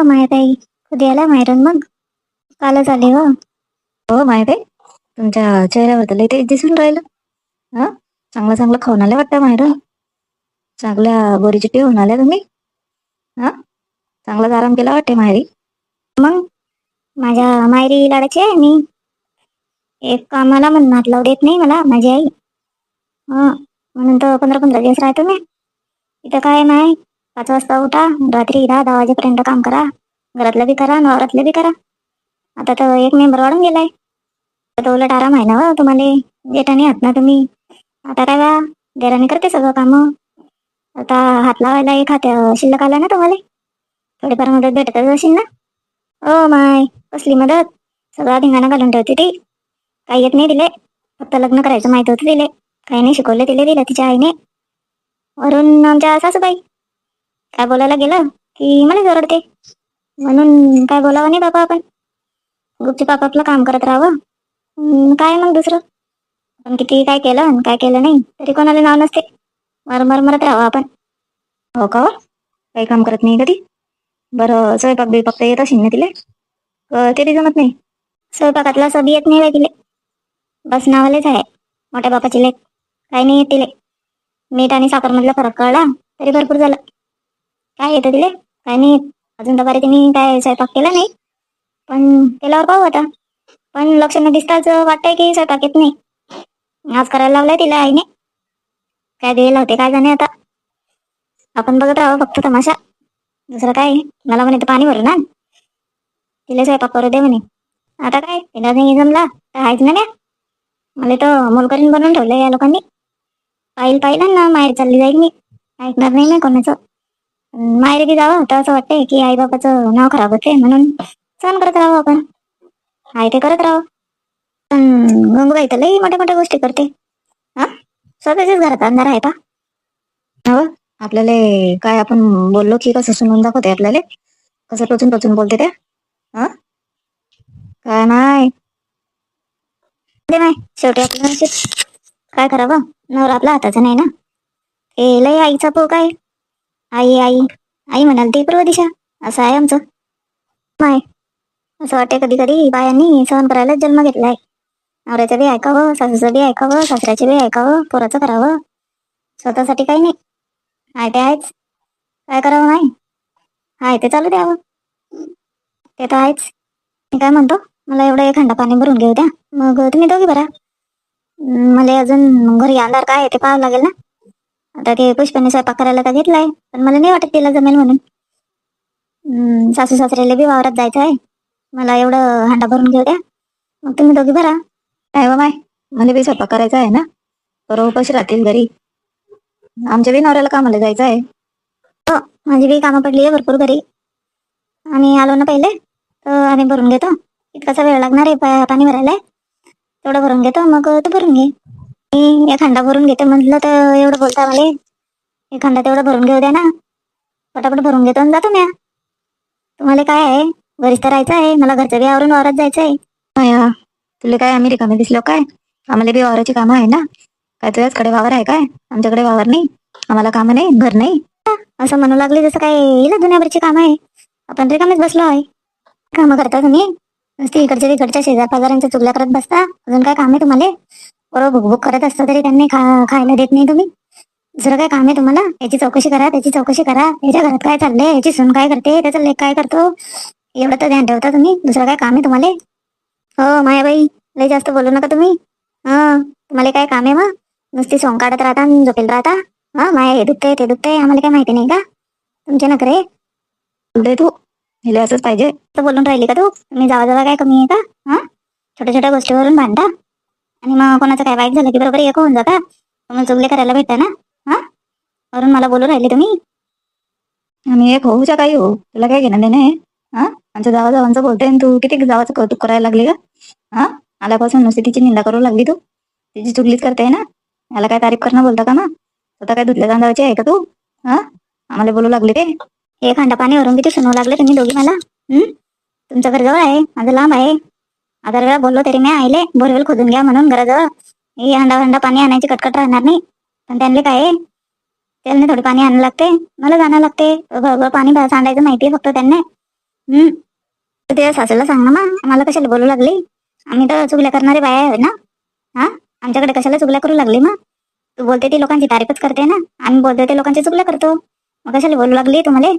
हो माहीत आहे कधी आला माहेरून मग? कालच आले हो. हो माहीत आहे तुमच्या चेहऱ्यावर तर दिसून राहिलं. हा? चांगलं चांगलं खाऊन आल्या वाटतं माहेरून? चांगल्या गोरी चिट्टी होऊन आल्या तुम्ही? हा? चांगलाच आराम केला वाटते माहेरी? मग? माझ्या मायरी लाडाची आहे मी. एक कामाला म्हणणार लावू देत नाही मला माझी आई. हा? म्हणून तर पंधरा पंधरा दिवस राहतो मी. इथं काय नाही. पाच वाजता उठा रात्री दहा दहा वाजेपर्यंत काम करा. घरातलं बी करा नवरातलं बी करा. आता तर एक मेंबर वाढून गेलाय. आता उलट आराम आहे ना हो तुम्हाला? जेठाने आहात ना तुम्ही. आता काय बा देराने करते सगळं काम. आता हात लावायला एक हात शिल्लक आला ना तुम्हाला? थोडीफार मदत भेटतच असेल ना? ओ माय कसली मदत? सगळा धिंगाणा घालून ठेवते ती. काही येत नाही दिले फक्त लग्न करायचं माहीत होतं दिले काही नाही शिकवले तिले दिलं तिच्या आईने. वरून आमच्या सासूबाई. काय बोलायला गेलं? की मला जरडते. म्हणून काय बोलावं नाही बाबा आपण. गुपचूप आपापलं काम करत राहावं. काय मग दुसरं? पण किती काय केलं आणि काय केलं नाही तरी कोणाला नाव नसते. मर मर मरत राहावं आपण. हो का हो? काही काम करत नाही कधी बरं स्वयंपाक बिपाक तर येत असेल ना तिले. क- ते जमत नाही. स्वयंपाकातला सभी येत नाही बाई तिले. बस नावालेच आहे. मोठ्या बापाची लेख काही नाही येत तिले. मीठ आणि साखरमधला फरक कळला तरी भरपूर झालं. काय येतं तिले काय नाही अजून तर बरे तिने काय स्वयंपाक केला नाही. पण केल्यावर पाहू आता. पण लक्ष न दिसताच वाटतंय की स्वयंपाक येत नाही. आज करायला लावलाय तिला आईने. काय दिलेलं होते काय जाणे आता. आपण बघत राहू फक्त तमाशा. दुसरं काय? मला म्हणे तर पाणी भरून ना. तिला स्वयंपाक करू दे म्हणे. आता काय? तिला नाही जमला तर आहेच ना मला तर मोलकरीन बनवून ठेवलं या लोकांनी. पाहिल पाहिलं ना माहेर चालली जाईल मी. ऐकणार नाही ना कोणाचं. माहेर की जावं. तर असं वाटतंय की आई बाबाचं नाव खराब होते म्हणून सहन करत राहावं आपण. आहे ते करत राहावं. पण गंगूबाई तर लई मोठ्या मोठ्या गोष्टी करते. हा? स्वतःच्याच घरात अंधार आहे पा. हो? आपल्याला काय आपण बोललो की कसं सुनून दाखवते आपल्याला? कसं टोचून टोचून बोलते त्या? हा? काय नाही शेवटी हो? आपल्या काय करावं नवरा आपला हाताचा नाही ना? ए लई आईचा पोक आहे. आई आई. आई म्हणाल ती पूर्व दिशा. असं आहे आमचं. माय. असं वाटते कधी कधी बायांनी सहन करायलाच जन्म घेतलाय. नवऱ्याचं बी ऐकावं सासूचं बी ऐकावं सासऱ्याचे बी ऐकावं पोराचं करावं. स्वतःसाठी काही नाही. आहे ते आहेच. काय करावं नाही आहे ते चालू द्यावं. ते तर आहेच. मी काय म्हणतो? मला एवढं एक खंडा पाणी भरून घेऊ द्या. मग तुम्ही दोघी भरा. मला अजून घरी अंधार काय आहे ते पाहावं लागेल ना? आता ते पुष्पाने स्वयंपाक करायला तर घेतलाय पण मला नाही वाटत तिला जमेल म्हणून. सासू सासऱ्याला बी वावरात जायचं आहे. मला एवढं हांडा भरून घेऊ द्या. मग तुम्ही दोघी भरा. काय बा माय? मला बी स्वयंपाक करायचा आहे ना. बरोबर कशी राहतील घरी. आमच्या बी नवऱ्याला कामाला जायचं आहे. हो माझी बी कामं पडली आहे भरपूर घरी. आम्ही आलो ना पहिले तर आम्ही भरून घेतो. इतकासा वेळ लागणार आहे पाणी भरायला. तेवढं भरून घेतो मग तू भरून घे. मी एक भरून घेते म्हटलं तर एवढं बोलता मला एक तेवढं भरून घेऊ द्या ना. पटापट भरून घेतो आणि जातो म्या. तुम्हाला काय आहे? घरीच तर राहायचं आहे. मला घरचं बी आवरून वावरात जायचं आहे. तुला काय आम्ही रिकामे दिसलो काय? आम्हाला बी वावराची कामं आहे ना. काय तुझ्याचकडे वावर आहे काय? आमच्याकडे वावर नाही. आम्हाला कामं नाही घर नाही. असं म्हणू लागले जसं काय येईल दुनियाभरची कामं आहे. आपण रिकामेच बसलो आहे. कामं करता तुम्ही? नुसती इकडच्या तिकडच्या शेजार पाजारांच्या चुगल्या करत बसता. अजून काय काम आहे तुम्हाला? बरोबर भुकभुक करत असता तरी त्यांनी खा खायला देत नाही तुम्ही. दुसरं काय काम आहे तुम्हाला? याची चौकशी करा त्याची चौकशी करा. याच्या घरात काय चाललंय? याची सून काय करते? त्याचा लेख काय करतो? एवढं तर ध्यान ठेवता तुम्ही. दुसरं काय काम आहे तुम्हाला? हो मायाबाई. लय जास्त बोलू नका तुम्ही. हा तुम्हाला काय काम आहे मग? नुसती सोंग काढत राहता आणि झोपेल राहता? हा माया हे दुखतंय ते दुखतंय. आम्हाला काय माहिती नाही का? तुमचे नखरे. बोलते तू. हिला असंच पाहिजे. तर बोलून राहिली का तू? तुम्ही जावा जावा काय कमी आहे का? हा? छोट्या छोट्या गोष्टीवरून भांडता. आणि मग कोणाचं काय वाईट झालं की बरोबर एक होऊन जाता? तुम्हाला चुगले करायला भेटता ना? हा? वरून मला बोलून राहिले तुम्ही? आम्ही एक होऊच्या काही हो. तुला काय घेणं देणं आहे? हा? आमच्या जावा जावांचं बोलते आणि तू किती जावाचं कौतुक करायला लागली का हा? आल्यापासून नुसती तिची निंदा करू लागली तू. तिची चुगलीच करते ना? याला काय तारीफ करणं बोलता का ना स्वतः काय धुतल्या तांदळाची आहे का तू? हा? आम्हाला बोलू लागली ते. हे खांडा पाणी वरून किती सुनवू लागले तुम्ही दोघी मला. हम्म? तुमचं घर जवळ आहे माझं लांब आहे. हजार वेळा बोललो तरी मी आईले बोरवेल खोदून घ्या म्हणून घराजवळ हे हंडा हंडा पाणी आणायची कटकट राहणार नाही. पण त्यांनी काय आहे? त्यांना थोडी पाणी आणायला लागते. मला जाणं लागते. बरोबर पाणी सांडायचं माहितीये फक्त त्यांना. हम्म. ते सासूला सांग ना मग. आम्हाला कशाला बोलू लागली? आम्ही तर चुगल्या करणारे बाया आहे ना? हा? आमच्याकडे कशाला चुगल्या करू लागली मग? तू बोलते ती लोकांची तारीफच करते ना? आम्ही बोलते ते लोकांची चुगल्या करतो. मग कशाला बोलू लागली तुम्हाला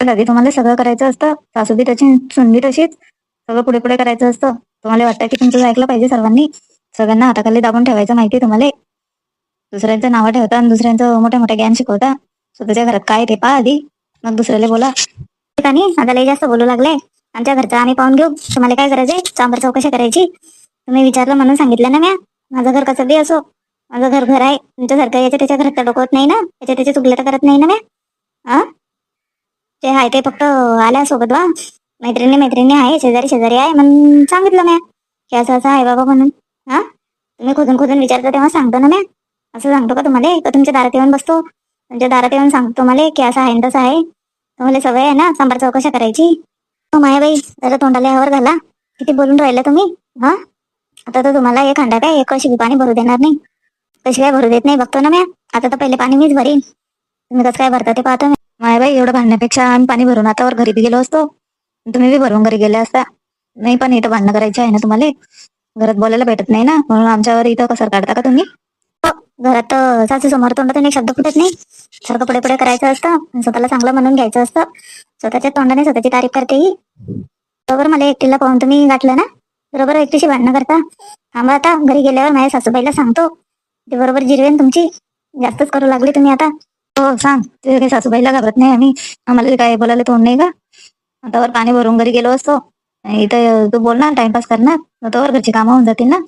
दादी तुम्हाला सगळं करायचं असतं. सासू बी तशी सून तशीच. सगळं पुढे पुढे करायचं असतं. तुम्हाला वाटतं की तुमचं ऐकलं पाहिजे सर्वांनी? सगळ्यांना हाताखाली दाबून ठेवायचं माहिती आहे तुम्हाला? दुसऱ्यांचं नावं ठेवता आणि दुसऱ्यांचं मोठ्या मोठ्या ज्ञान शिकवता. स्वतःच्या घरात काय ते पहा आधी. मग दुसऱ्याला बोला. ठिकाणी आता लय जास्त बोलू लागले आमच्या घरचं आम्ही पाहून घेऊ. तुम्हाला काय करायचंय चांबर चौकशी करायची. तुम्ही विचारलं म्हणून सांगितलं ना म्या. माझं घर कसं बी असो. माझं घर घर आहे. तुमच्यासारखं याच्या त्याच्या घरात डोकवत नाही ना? त्याच्या त्याच्या चुकल्या तर करत नाही ना म्या? हा ते हाय ते फक्त आल्या सोबत वा. मैत्रिणी मैत्रिणी आहे शेजारी शेजारी आहे म्हणून सांगितलं म्या. की असं असं आहे बाबा म्हणून. हा? तुम्ही खोदून खोदून विचारता तेव्हा सांगतो ना म्या. असं सांगतो का तुम्हाला? का तुमच्या दारात येऊन बसतो? तुमच्या दारात येऊन सांगतो मला की असं आहे तसं आहे. तुम्हाला सवय आहे ना सांबार चौकशा करायची? हो मायाबाई जरा तोंडाला यावर घाला. किती बोलून राहिलं तुम्ही? हा? आता तर तुम्हाला एक खांडा काय एक कशी पाणी भरू देणार नाही? कशी काय भरू देत नाही बघतो ना म्या. आता तर पहिले पाणी मीच भरीन. तुम्ही कसं काय भरता ते पाहतो मी मायाबाई एवढं भांडण्यापेक्षा आम्ही पाणी भरून आतावर घरी बी गेलो असतो. तुम्ही बी भरून घरी गेले असता. नाही पण इथं भांडणं करायची आहे ना तुम्हाला? घरात बोलायला भेटत नाही ना? म्हणून आमच्यावर इथं कसर काढता का तुम्ही? हो, घरात सासू समोर तोंडातून एक शब्द फुटत नाही. सारखं पुढे पुढे करायचं असतं. स्वतःला चांगलं म्हणून घ्यायचं असतं. स्वतःच्या तोंडाने स्वतःची तारीफ करते ही. बरोबर मला एकटीला पाहून तुम्ही गाठलं ना? बरोबर एकटीशी भांडणं करता? थांबा आता घरी गेल्यावर माझ्या सासूबाईला सांगतो. ते बरोबर जिरवेन तुमची. जास्तच करू लागली तुम्ही आता. हो सांग. ते काही सासूबाईला घाबरत नाही आम्ही. आम्हाला काय बोलायला तोंड नाही का? आतावर पाणी भरून घरी गेलो असतो. इथं तू बोलणार टाइमपास करणार आतावर घरची कामं होऊन जातील ना.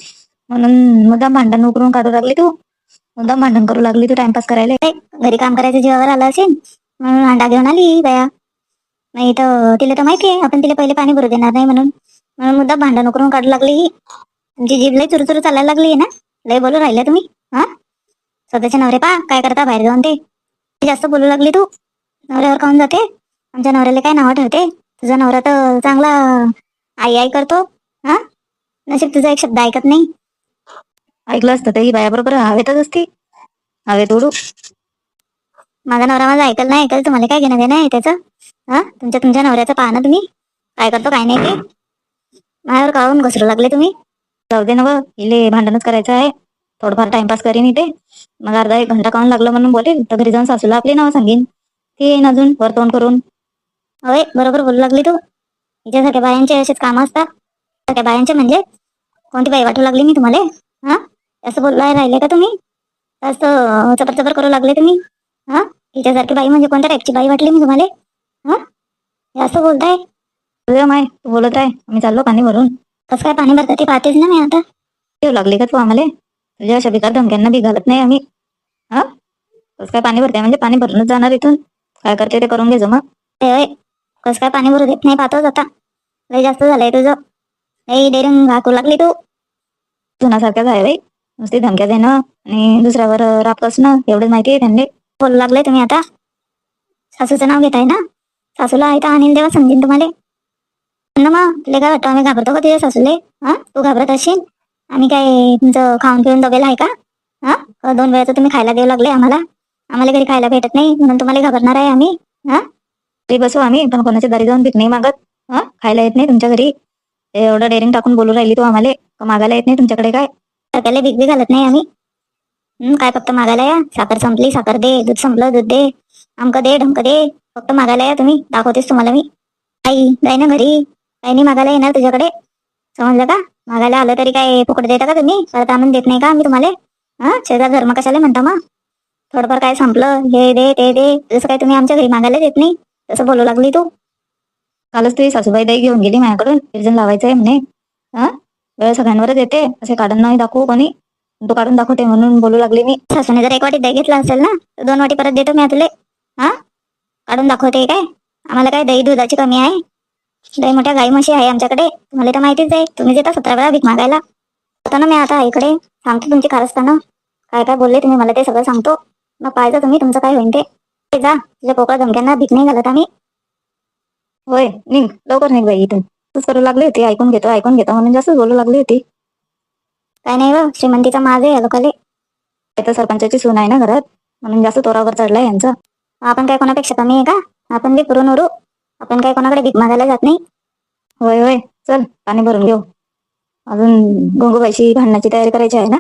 म्हणून मुद्दाम भांडण उकरून काढू लागली तू. मुद्दाम भांडण करू लागली तू टाइमपास करायला. घरी काम करायचं जीवावर आलं असेल म्हणून अंडा घेऊन आली बाया. नाही तर तिला तर माहिती आहे आपण तिला पहिले पाणी भरू देणार नाही म्हणून. म्हणून मुद्दा भांडण उकरून काढू लागली ही. तुमची जीभ लय चुरचुरू चालायला लागली आहे ना. लय बोलू राहिल्या तुम्ही हा? स्वतःचे नवरे पा काय करता बाहेर जाऊन ते. जास्त बोलू लागली तू. नवऱ्यावर काऊन जाते? आमच्या नवऱ्याला काय नावं ठेवते? तुझा नवरा तर चांगला आई आई करतो. हा? नशीब तुझा एक शब्द ऐकत नाही. ऐकलं असतं तरी बायाबरोबर हवेतच असती. हवेत उडू माझा नवरा माझा ऐकल नाही ऐकल तुम्हाला काय घेणं देणं आहे त्याचं? हा? तुमच्या तुमच्या नवऱ्याचं पाहा ना तुम्ही. काय करतो काय नाही ते. माझ्यावर काढून घसरू लागले तुम्ही? जाऊ दे ना इले भांडणच करायचं आहे. थोडंफार टाइमपास करीन इथे. मग अर्धा एक घंटा काऊन लागलं म्हणून बोलेल. तर घरी जाऊन सासूला आपली नावं सांगेन. ती येईन अजून तोंड करून. होय बरोबर बोलू लागली तू. हिच्यासारख्या बायांचे असेच काम असतात. सारख्या बायांचे म्हणजे कोणती बाई वाटू लागली मी तुम्हाला? हा? असं बोललाय राहिले का तुम्ही? असं चपर चपर करू लागले तुम्ही? हा? हिच्यासारखी बाई म्हणजे कोणत्या टाईपची बाई वाटली मी तुम्हाला? हा? असं बोलताय? माय तू बोलत आहे आम्ही चाललो पाणी भरून. कसं काय पाणी भरतं ते पाहतेच ना मी आता. येऊ लागली का तू आम्हाला? तुझ्या अशा बिकार धमक्यांना बी घालत नाही आम्ही. हा? कसं काय पाणी भरते म्हणजे पाणी भरूनच जाणार इथून. काय करते ते करून घे होय कसं काय पाणी भरू देत नाही पाहतोच आता लय जास्त झालंय तुझं. लई डेरून घाकू लागली तू. तुनासारखं आहे बाई. नुसती धमक्या देणं आणि दुसऱ्यावर राप कसणं एवढंच माहिती आहे त्यांनी बोलू लागले तुम्ही आता. सासूचं नाव घेताय ना? सासूला आहे तर अनिल देवा समजेन तुम्हाला. ना मग तुला काय वाटतं आम्ही घाबरतो का तुझ्या सासूले? हा? तू घाबरत असशील? आम्ही काय तुमचं खाऊन पिऊन दबेल आहे का? हा? दोन वेळाचं तुम्ही खायला देऊ लागले आम्हाला. आम्हाला घरी खायला भेटत नाही म्हणून तुम्हाला घाबरणार आहे आम्ही. ते बसू आम्ही पण कोणाच्या दारी जाऊन भीक नाही मागत. हा खायला येत नाही तुमच्या घरी. एवढं डेअरिंग टाकून बोलू राहिली तू आम्हाला. मागायला येत नाही तुमच्याकडे काय? त्याला भीक बी घालत नाही आम्ही. काय फक्त मागायला या. साखर संपली साखर दे दूध संपलं दूध दे. आमक दे ढमक दे. फक्त मागायला या तुम्ही. दाखवतेस तुम्हाला मी. आई जाय ना घरी. काही नाही मागायला येणार तुझ्याकडे. समजलं का? मागायला आलं तरी काय फुकट देता का तुम्ही? परत आणून देत नाही का आम्ही तुम्हाला? हा शेजार धर्म कशाला म्हणता मग? थोडंफार काय संपलं हे दे ते दे. जसं काय तुम्ही आमच्या घरी मागायला देत नाही. तसं बोलू लागली तू. कालच तुझी सासूबाई दाई घेऊन गेली माझ्याकडून. रिजन लावायचं आहे म्हणे. हा? वेळ सगळ्यांवरच येते. असे काढून नाही दाखवू कोणी. तू काढून दाखवते म्हणून बोलू लागली मी. सासूने जर एक वाटी दही घेतला असेल ना तर दोन वाटी परत देतो मी तुले हा? काढून दाखवते काय? आम्हाला काय दही दुधाची कमी आहे? दही मोठ्या गाई म्हशी आहे आमच्याकडे. तुम्हाला तर माहितीच आहे. तुम्ही देता सतरा वेळा भीक मागायला. होता ना मी आता इकडे. सांगतो तुमची कारस्थानं. काय काय बोलले तुम्ही मला ते सगळं सांगतो. मग पाहायचं तुम्ही तुमचं काय होईन ते. जा. तुझ्या पोकळ धमक्यांना भीक नाही घालत आम्ही. होय निघ. लवकर निघ बाई इथून. तूच करू लागली होती. ऐकून घेतो ऐकून घेतो म्हणून जास्त बोलू लागली होती. काय नाही व श्रीमंतीचा माज आहे या लोकाले तर सरपंचाची सून आहे ना घरात. म्हणून जास्त तोरावर चढलाय यांचं. आपण काय कोणापेक्षा कमी आहे का? आपण बी पुरून उरू आपण काय कोणाकडे भीक मागायला जात नाही? होय होय. चल पाणी भरून घेऊ. अजून गोंगूबाईशी भांडणाची तयारी करायची आहे ना?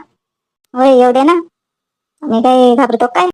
होय येऊ दे ना. आम्ही काय घाबरतो काय?